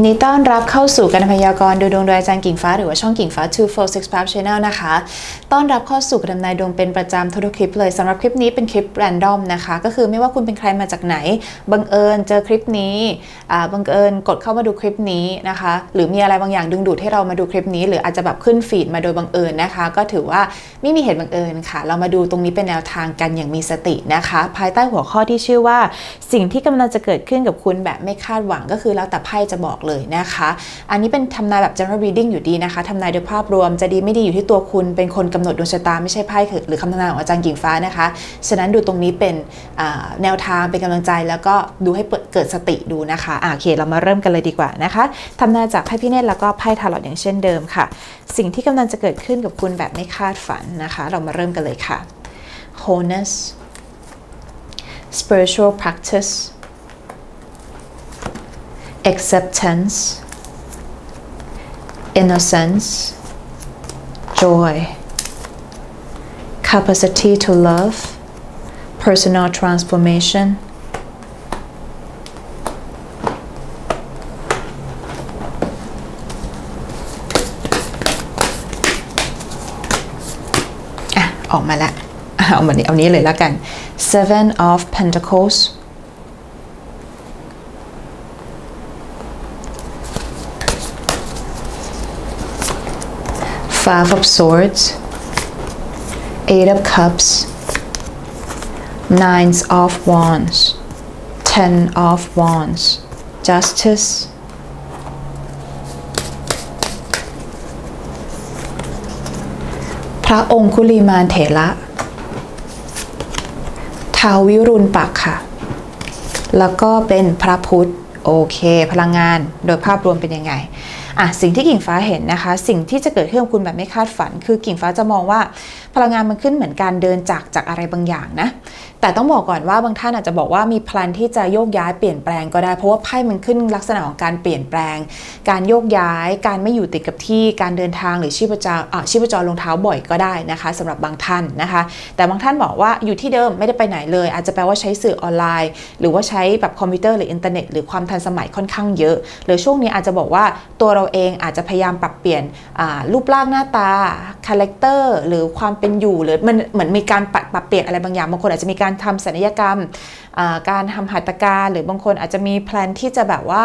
ยินดีต้อนรับเข้าสู่การพยากรณ์ดูดวงโดยอาจารย์กิ่งฟ้าหรือว่าช่องกิ่งฟ้า 246 Pub Channel นะคะ ต้อนรับเข้าสู่การทำนายดวงเป็นประจำทุกๆคลิปเลยสำหรับคลิปนี้เป็นคลิปแรนดอมนะคะ ก็คือไม่ว่าคุณเป็นใครมาจากไหน บังเอิญเจอคลิปนี้อ่าบังเอิญกดเข้ามาดูคลิปนี้นะคะ หรือมีอะไรบางอย่างดึงดูดให้เรามาดูคลิปนี้ หรืออาจจะแบบขึ้นฟีดมาโดยบังเอิญนะคะ ก็ถือว่าไม่มีเหตุบังเอิญค่ะ เรามาดูตรงนี้เป็นแนวทางกันอย่างมีสตินะคะ ภายใต้หัวข้อที่ชื่อว่า สิ่งที่กำลังจะเกิดขึ้นกับคุณแบบไม่คาดหวังก็คือแล้วแต่ไพ่จะบอกเลยนะคะ อันนี้เป็นทำนายแบบ general reading อยู่ดีนะคะทำนายโดยภาพรวมจะดีไม่ดีอยู่ที่ตัวคุณ เป็นคนกำหนดดวงชะตาไม่ใช่ไพ่หรือคำทำนายของอาจารย์กิ่งฟ้านะคะ ฉะนั้นดูตรงนี้เป็นแนวทางเป็นกำลังใจแล้วก็ดูให้เกิดสติดูนะคะโอเค เรามาเริ่มกันเลยดีกว่านะคะทำนายจากไพ่พิเนตแล้วก็ไพ่ทาร์ลอตอย่างเช่นเดิมค่ะ สิ่งที่กำลังจะเกิดขึ้นกับคุณแบบไม่คาดฝันนะคะ เรามาเริ่มกันเลยค่ะ wholeness spiritual practice acceptance innocence joy capacity to love personal transformationอ่ะ ออกมาแล้วอ่ะเอามานี้เอานี้เลยแล้วกัน seven of pentacles five of swords eight of cups nines of wands ten of wands justice พระองคุลีมานเถระทาวิรุณปักค่ะแล้วก็เป็นพระพุทธ โอเค พลังงานโดยภาพรวมเป็นยังไง อะสิ่งที่กิ่งฟ้าเห็นนะคะ สิ่งที่จะเกิดขึ้นกับคุณแบบไม่คาดฝัน คือกิ่งฟ้าจะมองว่าพลังงานมันขึ้นเหมือนการเดินจากจากอะไรบางอย่างนะแต่ต้องบอกก่อนว่าบางท่านอาจจะบอกว่ามีพลันที่จะโยกย้ายเปลี่ยนแปลงก็ได้ เพราะว่าไพ่มันขึ้นลักษณะของการเปลี่ยนแปลง การโยกย้าย การไม่อยู่ติดกับที่การเดินทางหรือชีพจรอะชีพจรลงเท้าบ่อยก็ได้นะคะสำหรับบางท่านนะคะ แต่บางท่านบอกว่าอยู่ที่เดิมไม่ได้ไปไหนเลย อาจจะแปลว่าใช้สื่อออนไลน์ หรือว่าใช้แบบคอมพิวเตอร์หรืออินเทอร์เน็ตหรือความทันสมัยค่อนข้างเยอะหรือช่วงนี้อาจจะบอกว่าตัวเราเองอาจจะพยายามปรับเปลี่ยนรูปร่างหน้าตาคาแรคเตอร์หรือความเป็นอยู่หรือมันเหมือนมีการปรับปรับเปลี่ยนอะไรบางอย่างบางคนอาจจะมีการทำศัลยกรรม การทำหัตถการ หรือบางคนอาจจะมีแพลนที่จะแบบว่า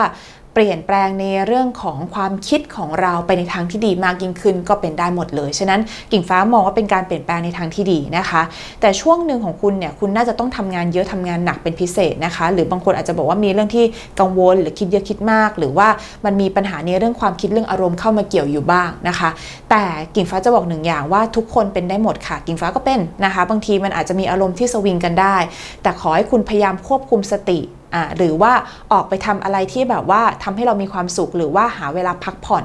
เปลี่ยนแปลงในเรื่องของความคิดของเราไปในทางที่ดีมากยิ่งขึ้นก็เป็นได้หมดเลย ฉะนั้นกิ่งฟ้ามองว่าเป็นการเปลี่ยนแปลงในทางที่ดีนะคะ แต่ช่วงหนึ่งของคุณเนี่ยคุณน่าจะต้องทำงานเยอะทำงานหนักเป็นพิเศษนะคะ หรือบางคนอาจจะบอกว่ามีเรื่องที่กังวลหรือคิดเยอะคิดมาก หรือว่ามันมีปัญหาในเรื่องความคิดเรื่องอารมณ์เข้ามาเกี่ยวอยู่บ้างนะคะ แต่กิ่งฟ้าจะบอกหนึ่งอย่างว่าทุกคนเป็นได้หมดค่ะ กิ่งฟ้าก็เป็นนะคะ บางทีมันอาจจะมีอารมณ์ที่สวิงกันได้ แต่ขอให้คุณพยายามควบคุมสติ อ่าหรือว่าออกไปทำอะไรที่แบบว่าทำให้เรามีความสุขหรือว่าหาเวลาพักผ่อน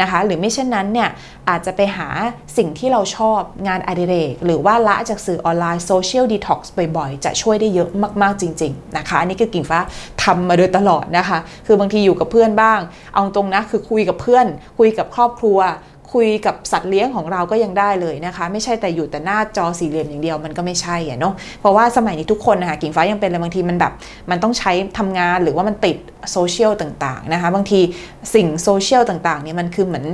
นะคะ หรือไม่เช่นนั้นเนี่ยอาจจะไปหาสิ่งที่เราชอบงานอดิเรก หรือว่าละจากสื่อออนไลน์โซเชียลดีท็อกซ์บ่อยๆ จะช่วยได้เยอะมากๆจริง ๆ นะคะ อันนี้คือกิ่งฟ้าทำมาโดยตลอดนะคะ คือบางทีอยู่กับเพื่อนบ้าง เอาตรงนะคือคุยกับเพื่อน คุยกับครอบครัว คุยกับสัตว์เลี้ยงของเราก็ยังได้เลยนะคะ ไม่ใช่แต่อยู่แต่หน้าจอสี่เหลี่ยมอย่างเดียวมันก็ไม่ใช่อะเนาะเพราะว่าสมัยนี้ทุกคนนะคะกิ่งฟ้ายังเป็นเลยบางทีมันแบบมันต้องใช้ทำงานหรือว่ามันติดโซเชียลต่างๆนะคะบางทีสิ่งโซเชียลต่างๆเนี่ยมันคือเหมือน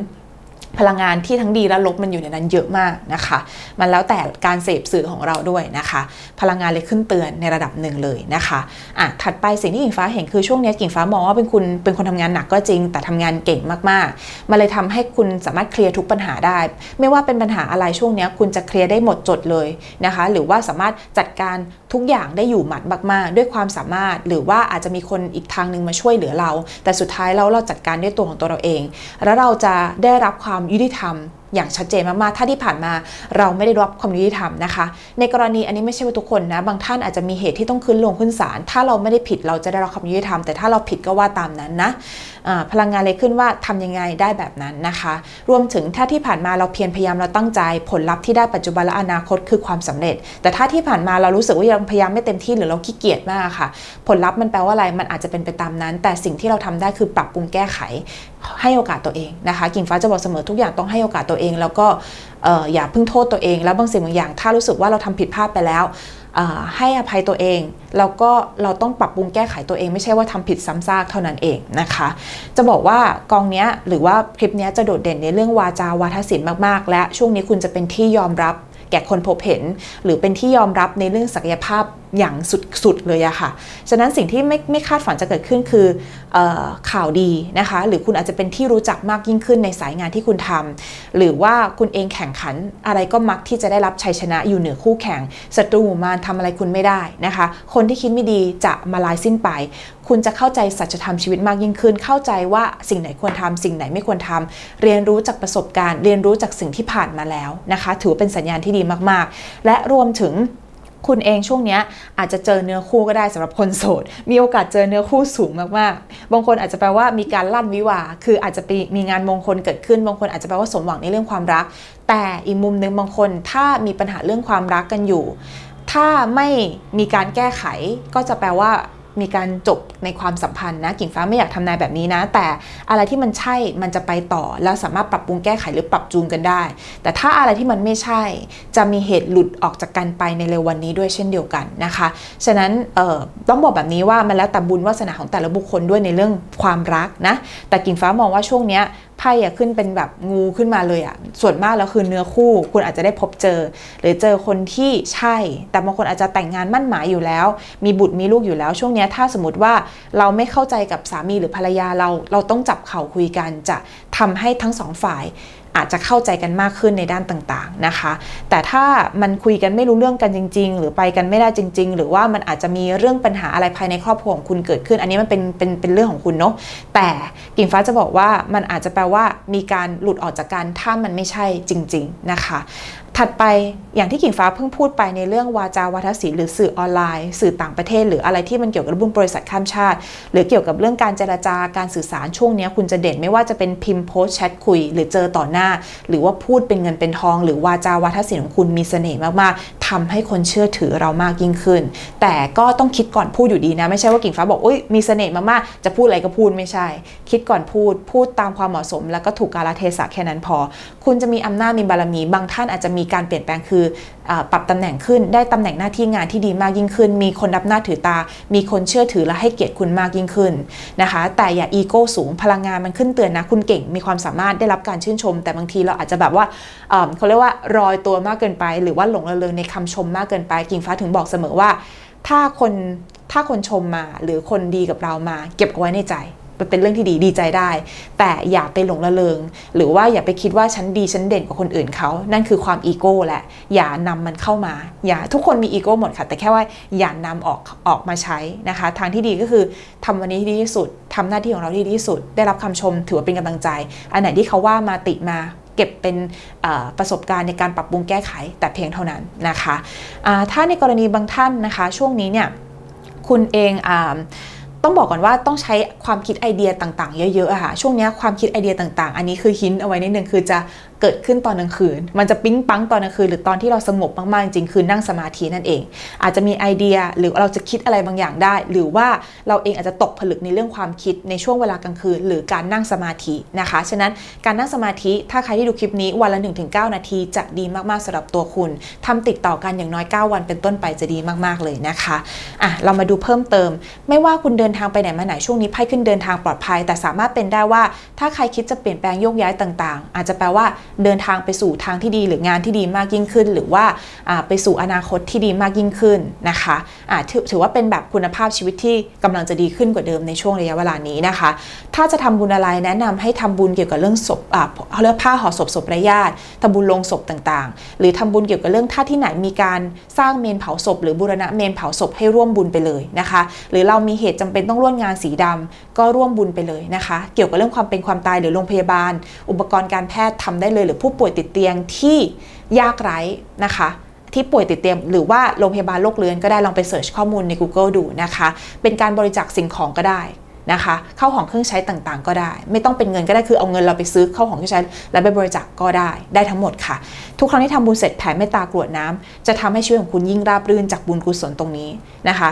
พลังงานที่ทั้งดีและลบมันอยู่ในนั้นเยอะมากนะคะ มันแล้วแต่การเสพสื่อของเราด้วยนะคะ พลังงานเลยขึ้นเตือนในระดับหนึ่งเลยนะคะอะถัดไปสิ่งที่กิ่งฟ้าเห็นคือช่วงนี้กิ่งฟ้ามองว่าเป็นคุณเป็นคนทำงานหนักก็จริง แต่ทำงานเก่งมากๆ มันเลยทำให้คุณสามารถเคลียร์ทุกปัญหาได้ ไม่ว่าเป็นปัญหาอะไรช่วงนี้คุณจะเคลียร์ได้หมดจดเลยนะคะ หรือว่าสามารถจัดการทุกอย่างได้อยู่หมัดมากๆ ด้วยความสามารถหรือว่าอาจจะมีคนอีกทางหนึ่งมาช่วยเหลือเรา แต่สุดท้ายแล้วเราจัดการด้วยตัวของตัวเราเอง แล้วเราจะได้รับความยุติธรรม อย่างชัดเจนมากๆ ถ้าที่ผ่านมาเราไม่ได้รับความยุติธรรมนะคะ ในกรณีอันนี้ไม่ใช่ว่าทุกคนนะ บางท่านอาจจะมีเหตุที่ต้องขึ้นลงขึ้นศาล ถ้าเราไม่ได้ผิดเราจะได้รับความยุติธรรม แต่ถ้าเราผิดก็ว่าตามนั้นนะพลังงานเลยขึ้นว่าทำยังไงได้แบบนั้นนะคะ รวมถึงถ้าที่ผ่านมาเราเพียรพยายามเราตั้งใจ ผลลัพธ์ที่ได้ปัจจุบันและอนาคตคือความสำเร็จ แต่ถ้าที่ผ่านมาเรารู้สึกว่ายังพยายามไม่เต็มที่หรือเราขี้เกียจมากค่ะ ผลลัพธ์มันแปลว่าอะไรมันอาจจะเป็นไปตามนั้น แต่สิ่งที่เราทำได้คือปรับปรุงแก้ไข ให้โอกาสตัวเองนะคะกิ่งฟ้าจะบอกเสมอทุกอย่างต้องให้โอกาสตัวเองเอง แล้วก็ออย่าเพิ่งโทษตัวเอง แล้วบางสิ่งบางอย่าง ถ้ารู้สึกว่าเราทำผิดพลาดไปแล้วให้อภัยตัวเอง แล้วก็เราต้องปรับปรุงแก้ไขตัวเอง ไม่ใช่ว่าทำผิดซ้ำซากเท่านั้นเองนะคะ จะบอกว่ากองนี้หรือว่าคลิปนี้จะโดดเด่นในเรื่องวาจาวาทศิลป์มากๆ และช่วงนี้คุณจะเป็นที่ยอมรับแก่คนพบเห็น หรือเป็นที่ยอมรับในเรื่องศักยภาพ อย่างสุดๆเลยอะค่ะ ฉะนั้นสิ่งที่ไม่ไม่คาดฝันจะเกิดขึ้นคือออข่าวดีนะคะ หรือคุณอาจจะเป็นที่รู้จักมากยิ่งขึ้นในสายงานที่คุณทำหรือว่าคุณเองแข่งขันอะไรก็มักที่จะได้รับชัยชนะอยู่เหนือคู่แข่งศัตรูหมู่มารทำอะไรคุณไม่ได้นะคะ คนที่คิดไม่ดีจะมาลายสิ้นไป คุณจะเข้าใจสัจธรรมชีวิตมากยิ่งขึ้น เข้าใจว่าสิ่งไหนควรทำสิ่งไหนไม่ควรทำเรียนรู้จากประสบการณ์ เรียนรู้จากสิ่งที่ผ่านมาแล้วนะคะ ถือว่าเป็นสัญญาณที่ดีมากๆ และรวมถึง คุณเองช่วงนี้อาจจะเจอเนื้อคู่ก็ได้สำหรับคนโสด มีโอกาสเจอเนื้อคู่สูงมากๆ บางคนอาจจะแปลว่ามีการลั่นวิวาคืออาจจะมีงานมงคลเกิดขึ้น บางคนอาจจะแปลว่าสมหวังในเรื่องความรัก แต่อีกมุมหนึ่งบางคนถ้ามีปัญหาเรื่องความรักกันอยู่ ถ้าไม่มีการแก้ไขก็จะแปลว่า มีการจบในความสัมพันธ์นะกิ่งฟ้าไม่อยากทำนายแบบนี้นะ แต่อะไรที่มันใช่มันจะไปต่อ แล้วสามารถปรับปรุงแก้ไขหรือปรับจูนกันได้ แต่ถ้าอะไรที่มันไม่ใช่ จะมีเหตุหลุดออกจากกันไปในเร็ววันนี้ด้วยเช่นเดียวกันนะคะฉะนั้นต้องบอกแบบนี้ว่ามันแล้วแต่บุญวาสนาของแต่ละบุคคลด้วยในเรื่องความรักนะแต่กิ่งฟ้ามองว่าช่วงเนี้ยไพ่อะขึ้นเป็นแบบงูขึ้นมาเลยอะส่วนมากแล้วคือเนื้อคู่ คุณอาจจะได้พบเจอ หรือเจอคนที่ใช่ แต่บางคนอาจจะแต่งงานมั่นหมายอยู่แล้ว มีบุตรมีลูกอยู่แล้ว ช่วงนี้ถ้าสมมติว่าเราไม่เข้าใจกับสามีหรือภรรยาเราเราต้องจับเข่าคุยกันจะทำให้ทั้งสองฝ่าย อาจจะเข้าใจกันมากขึ้นในด้านต่างๆนะคะ แต่ถ้ามันคุยกันไม่รู้เรื่องกันจริง ๆ หรือไปกันไม่ได้จริง ๆ หรือว่ามันอาจจะมีเรื่องปัญหาอะไรภายในครอบครัวของคุณเกิดขึ้น อันนี้มันเป็นเป็นเป็นเรื่องของคุณเนาะแต่กิ่งฟ้าจะบอกว่ามันอาจจะแปลว่ามีการหลุดออกจากกันถ้ามันไม่ใช่จริง ๆ นะคะ ถัดไปอย่างที่กิ่งฟ้าเพิ่งพูดไปในเรื่องวาจาวัฒศิลป์หรือสื่อออนไลน์ สื่อต่างประเทศ หรืออะไรที่มันเกี่ยวกับบุญบริษัทข้ามชาติ หรือเกี่ยวกับเรื่องการเจรจาการสื่อสารช่วงนี้คุณจะเด่นไม่ว่าจะเป็นพิมพ์โพสต์แชทคุย หรือเจอต่อหน้า หรือว่าพูดเป็นเงินเป็นทอง หรือวาจาวัฒศิลป์ของคุณมีเสน่ห์มากๆทำให้คนเชื่อถือเรามากยิ่งขึ้น แต่ก็ต้องคิดก่อนพูดอยู่ดีนะ ไม่ใช่ว่ากิ่งฟ้าบอกอุ้ยมีเสน่ห์มากๆจะพูดอะไรก็พูดไม่ใช่ คิดก่อนพูดพูดตามความเหมาะสม แล้วก็ถูกกาลเทศะแค่นั้นพอ คุณจะมีอำนาจมีบารมีบางท่านอาจจะมีการเปลี่ยนแปลงคืออปรับตำแหน่งขึ้น ได้ตำแหน่งหน้าที่งานที่ดีมากยิ่งขึ้น มีคนรับหน้าถือตา มีคนเชื่อถือและให้เกียรติคุณมากยิ่งขึ้นนะคะ แต่อย่าอีโก้สูงพลังงานมันขึ้นเตือนนะคุณเก่ง มีความสามารถได้รับการชื่นชม แต่บางทีเราอาจจะแบบว่าเเขาเรียกว่ารอยตัวมากเกินไป หรือว่าหลงระเริงในคำชมมากเกินไปกิ่งฟ้าถึงบอกเสมอว่า ถ้าคนถ้าคนชมมาหรือคนดีกับเรามา เก็บเอาไว้ในใจ เป็นเรื่องที่ดีดีใจได้ แต่อย่าไปหลงระเริง หรือว่าอย่าไปคิดว่าฉันดีฉันเด่นกว่าคนอื่นเขานั่นคือความอีโก้แหละ อย่านำมันเข้ามา อย่าทุกคนมีอีโก้หมดค่ะ แต่แค่ว่าอย่านำออกออกมาใช้นะคะ ทางที่ดีก็คือทำวันนี้ที่ดีที่สุดทำหน้าที่ของเราที่ดีที่สุด ได้รับคำชมถือว่าเป็นกำลังใจ อันไหนที่เขาว่ามาติมาเก็บเป็นประสบการณ์ในการปรับปรุงแก้ไขแต่เพียงเท่านั้นนะคะถ้าในกรณีบางท่านนะคะ ช่วงนี้เนี่ยคุณเองอ ต้องบอกก่อนว่าต้องใช้ความคิดไอเดียต่างๆ เยอะๆอะค่ะช่วงนี้ความคิดไอเดียต่างๆ อันนี้คือหินเอาไว้นิดนึงคือจะ เกิดขึ้นตอนกลางคืน มันจะปิ๊งปังตอนกลางคืน หรือตอนที่เราสงบมากๆจริงๆคือนั่งสมาธินั่นเอง อาจจะมีไอเดียหรือเราจะคิดอะไรบางอย่างได้ หรือว่าเราเองอาจจะตกผลึกในเรื่องความคิดในช่วงเวลากลางคืน หรือการนั่งสมาธินะคะ ฉะนั้นการนั่งสมาธิถ้าใครที่ดูคลิปนี้วันละ 1-9 นาที จะดีมากๆสำหรับตัวคุณทำติดต่อกันอย่างน้อย 9 วันเป็นต้นไปจะดีมากๆเลยนะคะอะเรามาดูเพิ่มเติม ไม่ว่าคุณเดินทางไปไหนมาไหนช่วงนี้ไพ่ขึ้นเดินทางปลอดภัย แต่สามารถเป็นได้ว่าถ้าใครคิดจะเปลี่ยนแปลงโยกย้ายต่าง ๆ อาจจะแปลว่าเดินทางไปสู่ทางที่ดีหรืองานที่ดีมากยิ่งขึ้น หรือว่าไปสู่อนาคตที่ดีมากยิ่งขึ้นนะคะอ่าถือถือว่าเป็นแบบคุณภาพชีวิตที่กำลังจะดีขึ้นกว่าเดิมในช่วงระยะเวลานี้นะคะ ถ้าจะทำบุญอะไรแนะนำให้ทำบุญเกี่ยวกับเรื่องศพเขาเรียกผ้าห่อศพศพร้ญาติทำบุญลงศพต่างๆ หรือทำบุญเกี่ยวกับเรื่องถ้าที่ไหนมีการสร้างเมนเผาศพ หรือบูรณะเมนเผาศพให้ร่วมบุญไปเลยนะคะ หรือเรามีเหตุจำเป็นต้องร่วมงานสีดำก็ร่วมบุญไปเลยนะคะ เกี่ยวกับเรื่องความเป็นความตายหรือโรงพยาบาล อุปกรณ์การแพทย์ทำได้เลยหรือผู้ป่วยติดเตียงที่ยากไร้นะคะที่ป่วยติดเตียงหรือว่าโรงพยาบาลโรคเรื้อนก็ได้ลองไปเสิร์ชข้อมูลใน Google ดูนะคะ เป็นการบริจาคสิ่งของก็ได้นะคะเข้าของเครื่องใช้ต่างๆ ก็ได้ ไม่ต้องเป็นเงินก็ได้คือเอาเงินเราไปซื้อเข้าของเครื่องใช้ แล้วไปบริจาคก็ได้ได้ทั้งหมดค่ะ ทุกครั้งที่ทำบุญเสร็จแผ่เมตตากรวดน้ำจะทำให้ชีวิตของคุณยิ่งราบรื่นจากบุญกุศลตรงนี้นะคะ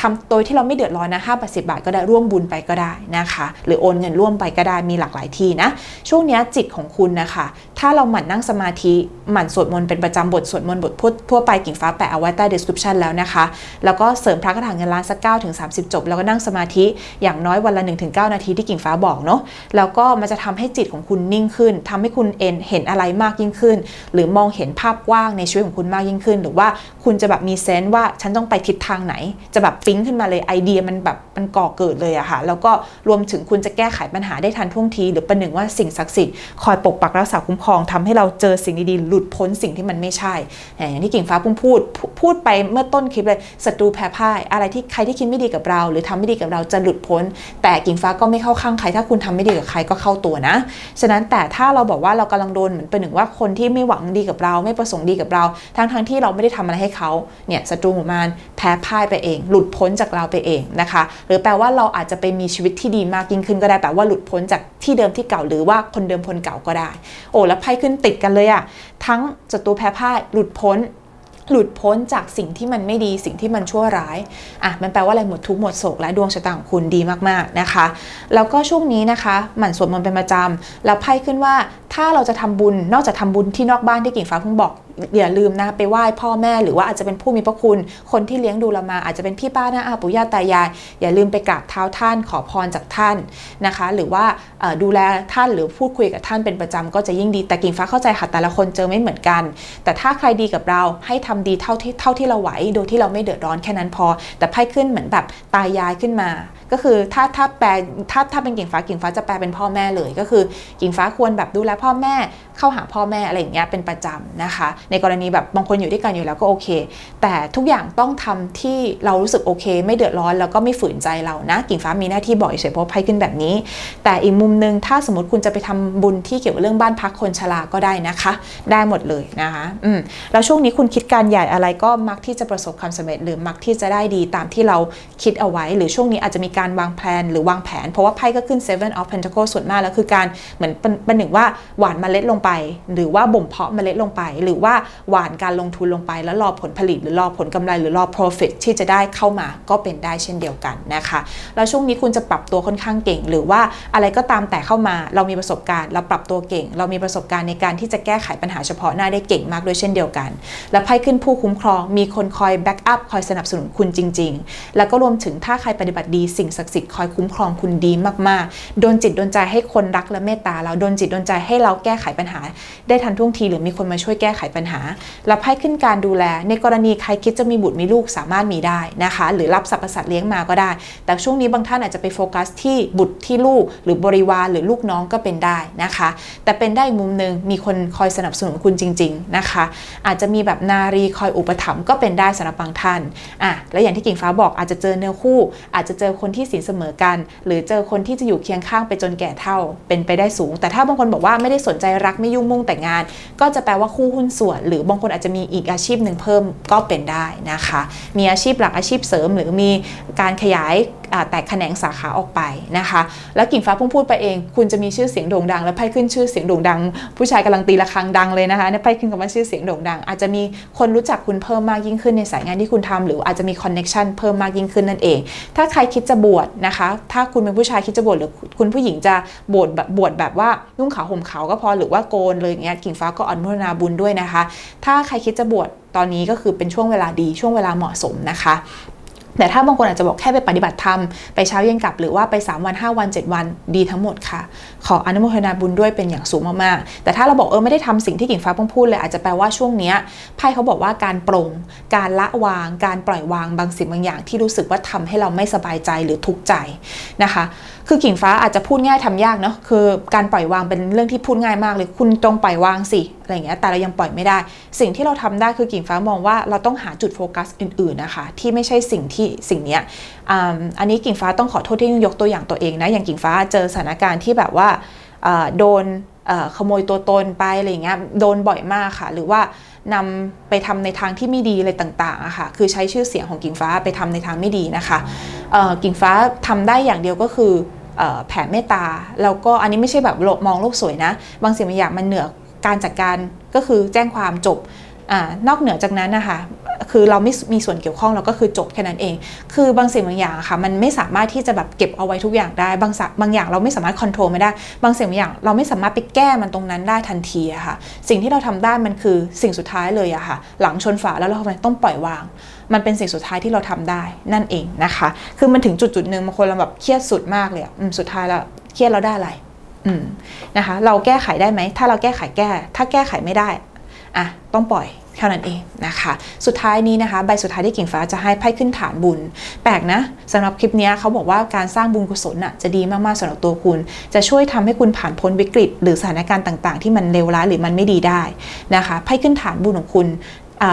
ทำโดยที่เราไม่เดือดร้อนนะห้าบาทสิบาทก็ได้ร่วมบุญไปก็ได้นะคะ หรือโอนเงินร่วมไปก็ได้มีหลากหลายที่นะ ช่วงนี้จิตของคุณนะคะ ถ้าเราหมั่นนั่งสมาธิหมั่นสวดมนต์เป็นประจำบทสวดมนต์บททั่วทั่วไปกิ่งฟ้าแปะเอาไว้ใต้ description แล้วนะคะ แล้วก็เสริมพระคาถาเงินล้านสัก9ถึง30จบ แล้วก็นั่งสมาธิอย่างน้อยวันละ 1-9 นาทีที่กิ่งฟ้าบอกเนาะแล้วก็มันจะทำให้จิตของคุณนิ่งขึ้นทำให้คุณเอ็นเห็นอะไรมากยิ่งขึ้น หรือมองเห็นภาพกว้างในชีวิตของคุณมากยิ่งขึ้น หรือว่าคุณจะแบบมีเซนส์ว่าฉันต้องไปทิศทางไหนจะแบบปิ๊งขึ้นมาเลยไอเดียมันแบบมันก่อเกิดเลยอะค่ะแล้วก็รวมถึงคุณจะแก้ไขปัญหาได้ทันท่วงที หรือประหนึ่งว่าสิ่งศักดิ์สิทธิ์คอยปกปักรักษาคุ้มครองทำให้เราเจอสิ่งดีๆหลุดพ้นสิ่งที่มันไม่ใช่อย่างที่กิ่งฟ้าพุ่งพูดพูดไปเมื่อต้นคลิปเลยศัตรูแพ้พ่าย อะไรที่ใครที่คิดไม่ดีกับเรา หรือทำไม่ดีกับเราจะหลุดพ้น แต่กิ่งฟ้าก็ไม่เข้าข้างใคร ถ้าคุณทำไม่ดีกับใครก็เข้าตัวนะฉะนั้นแต่ถ้าเราบอกว่าเรากำลังโดนเหมือนเป็นหนึ่งว่าคนที่ไม่หวังดีกับเรา ไม่ประสงค์ดีกับเรา ทั้งๆที่เราไม่ได้ทำอะไรให้เขาเนี่ยศัตรูหมู่มารแพ้พ่ายไปเองหลุดพ้นจากเราไปเองนะคะ หรือแปลว่าเราอาจจะไปมีชีวิตที่ดีมากยิ่งขึ้นก็ได้แปลว่าหลุดพ้นจากที่เดิมที่เก่าหรือว่าคนเดิมคนเก่าก็ได้ โอ้แล้วไพ่ขึ้นติดกันเลยอะทั้งศัตรูแพ้พ่ายหลุดพ้นหลุดพ้นจากสิ่งที่มันไม่ดีสิ่งที่มันชั่วร้ายอะมันแปลว่าอะไรหมดทุกหมดโศกและดวงชะตาของคุณดีมากๆนะคะ แล้วก็ช่วงนี้นะคะหมั่นสวดมนต์เป็นประจำแล้วไพ่ขึ้นว่าถ้าเราจะทำบุญนอกจากทำบุญที่นอกบ้านที่กิ่งฟ้าเพิ่งบอก อย่าลืมนะไปไหว้พ่อแม่หรือว่าอาจจะเป็นผู้มีพระคุณ คนที่เลี้ยงดูเรามาอาจจะเป็นพี่ป้าน้าอาปู่ย่าตายาย อย่าลืมไปกราบเท้าท่านขอพรจากท่านนะคะ หรือว่าดูแลท่านหรือพูดคุยกับท่านเป็นประจำก็จะยิ่งดีแต่กิ่งฟ้าเข้าใจค่ะแต่ละคนเจอไม่เหมือนกัน แต่ถ้าใครดีกับเราให้ทำดีเท่าที่เท่าที่เราไหวโดยที่เราไม่เดือดร้อนแค่นั้นพอ แต่ไพ่ขึ้นเหมือนแบบตายายขึ้นมา ก็คือถ้าถ้าแปลถ้าถ้าเป็นกิ่งฟ้ากิ่งฟ้าจะแปลเป็นพ่อแม่เลยก็คือกิ่งฟ้าควรแบบดูแลพ่อแม่เข้าหาพ่อแม่อะไรอย่างเงี้ยเป็นประจำนะคะในกรณีแบบบางคนอยู่ด้วยกันอยู่แล้วก็โอเค แต่ทุกอย่างต้องทำที่เรารู้สึกโอเค ไม่เดือดร้อนแล้วก็ไม่ฝืนใจเรานะ กิ่งฟ้ามีหน้าที่บ่อกเฉยเพราะไพ่ขึ้นแบบนี้ แต่อีกมุมหนึงถ้าสมมติคุณจะไปทำบุญที่เกี่ยวกับเรื่องบ้านพักคนชราก็ได้นะคะ ได้หมดเลยนะคะอืมแล้วช่วงนี้คุณคิดการใหญ่อะไรก็มักที่จะประสบความสำเร็จหรือมักที่จะได้ดีตามที่เราคิดเอาไว้ หรือช่วงนี้อาจจะมีการวางแผนหรือวางแผน เพราะว่าไพ่ก็ขึ้น Seven of Pentacles ส่วนมากแล้วคือการเหมือนเป็นเป็นหนึ่งว่าหวานเมล็ดลงไป หรือว่าบ่มเพาะเมล็ดลงไป หรือว่าหวานการลงทุนลงไป แล้วรอผลผลิตหรือรอผลกำไรหรือรอ profit ที่จะได้เข้ามาก็เป็นได้เช่นเดียวกันนะคะแล้วช่วงนี้คุณจะปรับตัวค่อนข้างเก่ง หรือว่าอะไรก็ตามแต่เข้ามา เรามีประสบการณ์เราปรับตัวเก่ง เรามีประสบการณ์ในการที่จะแก้ไขปัญหาเฉพาะหน้าได้เก่งมากด้วยเช่นเดียวกัน และไพ่ขึ้นผู้คุ้มครอง มีคนคอยแบ็กอัพคอยสนับสนุนคุณจริง ๆ แล้วก็รวมถึงถ้าใครปฏิบัติดีสิ่งศักดิ์สิทธิ์คอยคุ้มครองคุณดีมากๆ โดนจิตโดนใจให้คนรักและเมตตาเราโดนจิตโดนใจให้เราแก้ไขปัญหา ได้ทันท่วงทีหรือมีคนมาช่วยแก้ไขปัญหาและไพ่ขึ้นการดูแล ในกรณีใครคิดจะมีบุตรมีลูกสามารถมีได้นะคะ หรือรับสรรพสัตว์เลี้ยงมาก็ได้ แต่ช่วงนี้บางท่านอาจจะไปโฟกัสที่บุตรที่ลูก หรือบริวารหรือลูกน้องก็เป็นได้นะคะ แต่เป็นได้อีกมุมหนึ่งมีคนคอยสนับสนุนคุณจริง ๆนะคะ อาจจะมีแบบนารีคอยอุปถัมภ์ก็เป็นได้สำหรับบางท่านอะและอย่างที่กิ่งฟ้าบอกอาจจะเจอเนื้อคู่ อาจจะเจอคนที่สินเสมอกัน หรือเจอคนที่จะอยู่เคียงข้างไปจนแก่เท่าเป็นไปได้สูง แต่ถ้าบางคนบอกว่าไม่ได้สนใจรักไม่ยุ่งมุ่งแต่งงาน ก็จะแปลว่าคู่หุ้นส่วนหรือบางคนอาจจะมีอีกอาชีพหนึ่งเพิ่มก็เป็นได้นะคะ มีอาชีพหลักอาชีพเสริม หรือมีการขยาย แตกแขนงสาขาออกไปนะคะ แล้วกิ่งฟ้าพิ่งพูดไปเอง คุณจะมีชื่อเสียงโด่งดัง และไพ่ขึ้นชื่อเสียงโด่งดัง ผู้ชายกำลังตีระฆังดังเลยนะคะเนี่ยไพ่ขึ้นคำว่าชื่อเสียงโด่งดัง อาจจะมีคนรู้จักคุณเพิ่มมากยิ่งขึ้นในสายงานที่คุณทำหรืออาจจะมีคอนเน็ชันเพิ่มมากยิ่งขึ้นนั่นเอง ถ้าใครคิดจะบวชนะคะ ถ้าคุณเป็นผู้ชายคิดจะบวชหรือคุณผู้หญิงจะบวชแบบบวชแบบว่านุ่งขาวห่มขาวก็พอหรือว่าโกนเลยอย่างเงี้ยกิ่งฟ้าก็อนุโมทนาบุญด้วยนะคะ ถ้าใครคิดจะบวชตอนนี้ก็คือเป็นช่วงเวลาดีช่วงเวลาเหมาะสมนะคะ แต่ถ้าบางคนอาจจะบอกแค่ไปปฏิบัติธรรม ไปเช้าเย็นกลับหรือว่าไป 3 วัน 5 วัน 7 วันดีทั้งหมดค่ะ ขออนุโมทนาบุญด้วยเป็นอย่างสูงมากๆ แต่ถ้าเราบอกเออไม่ได้ทำสิ่งที่กิ่งฟ้าเพิ่งพูดเลยอาจจะแปลว่าช่วงเนี้ยไพ่เขาบอกว่าการปรงการละวาง การปล่อยวางบางสิ่งบางอย่างที่รู้สึกว่าทำให้เราไม่สบายใจหรือทุกข์ใจนะคะ คือกิ่งฟ้าอาจจะพูดง่ายทำยากเนาะคือการปล่อยวางเป็นเรื่องที่พูดง่ายมากเลย คุณตรงปล่อยวางสิอะไรเงี้ยแต่เรายังปล่อยไม่ได้ สิ่งที่เราทำได้คือกิ่งฟ้ามองว่าเราต้องหาจุดโฟกัสอื่นๆนะคะที่ไม่ใช่สิ่งที่สิ่งเนี้ยอ่าอันนี้กิ่งฟ้าต้องขอโทษที่ยกตัวอย่างตัวเองนะอย่างกิ่งฟ้าเจอสถานการณ์ที่แบบว่าโดนขโมยตัวตนไปอะไรเงี้ยโดนบ่อยมากค่ะ หรือว่านำไปทำในทางที่ไม่ดีอะไรต่างๆอะค่ะคือใช้ชื่อเสียงของกิ่งฟ้าไปทำในทางไม่ดีนะคะกิ่งฟ้าทำได้อย่างเดียวก็คือ แผ่เมตตาแล้วก็อันนี้ไม่ใช่แบบลกมองโลกสวยนะ บางสิ่งบางอย่างมันเหนือการจัดการก็คือแจ้งความจบอนอกเหนือจากนั้นนะคะคือเราไม่มีส่วนเกี่ยวข้องเราก็คือจบแค่นั้นเอง คือบางสิ่งบางอย่างค่ะมันไม่สามารถที่จะแบบเก็บเอาไว้ทุกอย่างได้ บางสะบางอย่างเราไม่สามารถควบคุมไม่ได้ บางสิ่งบางอย่างเราไม่สามารถไปแก้มันตรงนั้นได้ทันทีอะค่ะ สิ่งที่เราทำได้มันคือสิ่งสุดท้ายเลยอะค่ะ หลังชนฝาแล้วเราทำไมต้องปล่อยวาง มันเป็นสิ่งสุดท้ายที่เราทำได้นั่นเองนะคะ คือมันถึงจุดจุดหนึ่งบางคนเราแบบเครียดสุดมากเลยอืมสุดท้ายแล้วเครียดเราได้อะไรอืมนะคะ เราแก้ไขได้ไหม ถ้าเราแก้ไขแก้ ถ้าแก้ไขไม่ได้อะต้องปล่อยเท่านั้นเองนะคะ สุดท้ายนี้นะคะ ใบสุดท้ายที่กิ่งฟ้าจะให้ไพ่ขึ้นฐานบุญ แปลกนะสำหรับคลิปนี้เขาบอกว่าการสร้างบุญกุศลน่ะจะดีมากๆสำหรับตัวคุณ จะช่วยทำให้คุณผ่านพ้นวิกฤต หรือสถานการณ์ต่าง ๆ ที่มันเลวร้ายหรือมันไม่ดีได้นะคะไพ่ขึ้นฐานบุญของคุณ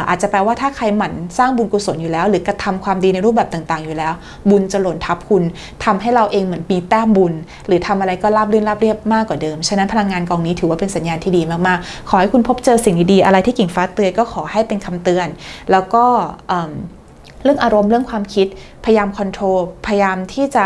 อาจจะแปลว่าถ้าใครหมั่นสร้างบุญกุศลอยู่แล้ว หรือกระทำความดีในรูปแบบต่างๆ อยู่แล้ว บุญจะหล่นทับคุณทำให้เราเองเหมือนมีแต้มบุญ หรือทำอะไรก็ราบรื่นราบเรียบมากกว่าเดิม ฉะนั้นพลังงานกองนี้ถือว่าเป็นสัญญาณที่ดีมากๆ ขอให้คุณพบเจอสิ่งดีๆอะไรที่กิ่งฟ้าเตือนก็ขอให้เป็นคำเตือน แล้วก็เรื่องอารมณ์เรื่องความคิดพยายามคอนโทรลพยายามที่จะ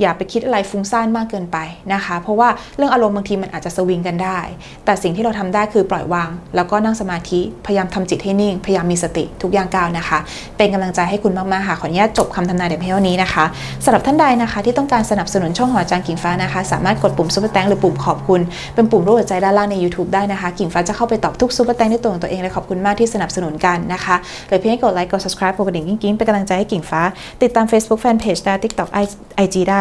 อย่าไปคิดอะไรฟุ้งซ่านมากเกินไปนะคะ เพราะว่าเรื่องอารมณ์บางทีมันอาจจะสวิงกันได้ แต่สิ่งที่เราทำได้คือปล่อยวาง แล้วก็นั่งสมาธิพยายามทำจิตให้นิ่ง พยายามมีสติทุกอย่างก้าวนะคะ เป็นกำลังใจให้คุณมากๆค่ะขออนุญาตจบคำทำนายนเพียงเท่านี้นะคะสำหรับท่านใดนะคะ ที่ต้องการสนับสนุนช่องหออาจารย์กิ่งฟ้านะคะ สามารถกดปุ่มซุปเปอร์แตงหรือปุ่มขอบคุณ เป็นปุ่มรูปหัวใจด้านล่างใน YouTube ได้นะคะ กิ่งฟ้าจะเข้าไปตอบทุกซุปเปอร์แตงด้วยตัวของตัวเองและขอบคุณมากที่สนับสนุนกันนะคะหรือเพียงให้กดไลค์กด subscribe กดกระดิ่งกิ๊งๆเป็นกำลังใจให้กิ่งฟ้า ติดตาม Facebook Fanpage ได้ TikTok IG ได้